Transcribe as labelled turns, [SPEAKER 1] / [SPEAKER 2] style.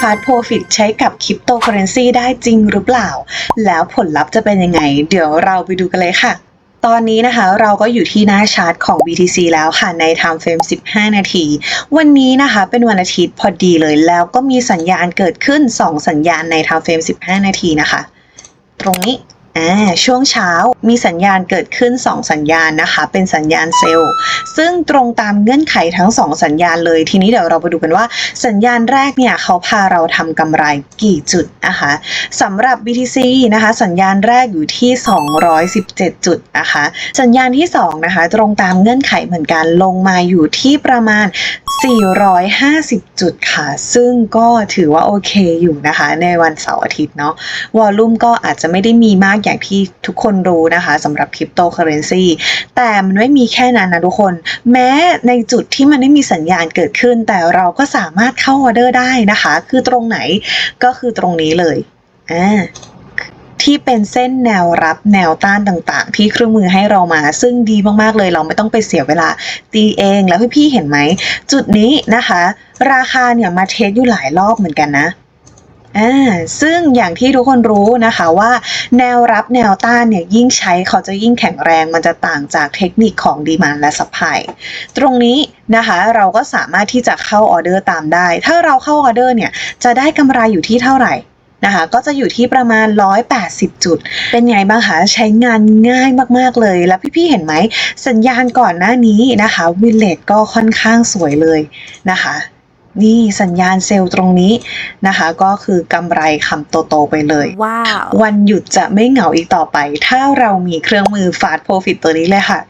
[SPEAKER 1] Fast Profit ใช้กับคริปโตเคอเรนซีได้จริงหรือเปล่า แล้วผลลัพธ์จะเป็นยังไง เดี๋ยวเราไปดูกันเลยค่ะ ตอนนี้นะคะเราก็อยู่ที่หน้าชาร์ตของ BTC แล้วค่ะใน Time Frame 15 นาที วันนี้นะคะเป็นวันอาทิตย์พอดีเลยแล้วก็มีสัญญาณเกิดขึ้น 2 สัญญาณใน Time Frame 15 นาทีนะคะ ตรงนี้ อ่าช่วงเช้ามีสัญญาณเกิดขึ้น 2 สัญญาณนะคะ เป็นสัญญาณเซลล์ ซึ่งตรงตามเงื่อนไขทั้ง 2 สัญญาณเลย ทีนี้เดี๋ยวเราไปดูกันว่า สัญญาณแรกเนี่ยเขาพาเราทำกำไรกี่จุดนะคะสำหรับ BTC นะคะ สัญญาณแรกอยู่ที่ 217 จุดนะคะ สัญญาณที่ 2 นะคะ ตรงตามเงื่อนไขเหมือนกันลงมาอยู่ที่ประมาณ 450 จุดค่ะ ซึ่งก็ถือว่าโอเคอยู่นะคะ ในวันเสาร์อาทิตย์เนาะวอลลุ่มก็อาจจะไม่ได้มีมากอย่างที่ทุกคนรู้นะคะสำหรับคริปโตเคอเรนซีแต่มันไม่มีแค่นั้นนะทุกคน แม้ในจุดที่มันไม่มีสัญญาณเกิดขึ้น แต่เราก็สามารถเข้าออเดอร์ได้นะคะ คือตรงไหนก็คือตรงนี้เลยอ่า ที่เป็นเส้นแนวรับแนวต้านต่างๆ ที่เครื่องมือให้เรามา ซึ่งดีมากๆเลยเราไม่ต้องไปเสียเวลาตีเองแล้วพี่ๆเห็นไหม จุดนี้นะคะ ราคาเนี่ยมาเทสอยู่หลายรอบเหมือนกันนะอ่าซึ่งอย่างที่ทุกคนรู้นะคะว่า แนวรับแนวต้านเนี่ยยิ่งใช้เขาจะยิ่งแข็งแรงมันจะต่างจากเทคนิคของดีมานและสัพพายตรงนี้นะคะเราก็สามารถที่จะเข้าออเดอร์ตามได้ ถ้าเราเข้าออเดอร์เนี่ยจะได้กำไรอยู่ที่เท่าไหร่ นะคะ ก็จะอยู่ที่ประมาณ 180 จุด เป็นไงบ้างคะใช้งานง่ายมากๆเลย แล้วพี่ๆเห็นไหมสัญญาณก่อนหน้านี้นะคะวิลเลจก็ค่อนข้างสวยเลยนะคะนี่สัญญาณเซลล์ตรงนี้นะคะ ก็คือกำไรคำโตๆไปเลย
[SPEAKER 2] Wow.
[SPEAKER 1] วันหยุดจะไม่เหงาอีกต่อไป ถ้าเรามีเครื่องมือฟาสต์โปรฟิตตัวนี้เลยค่ะ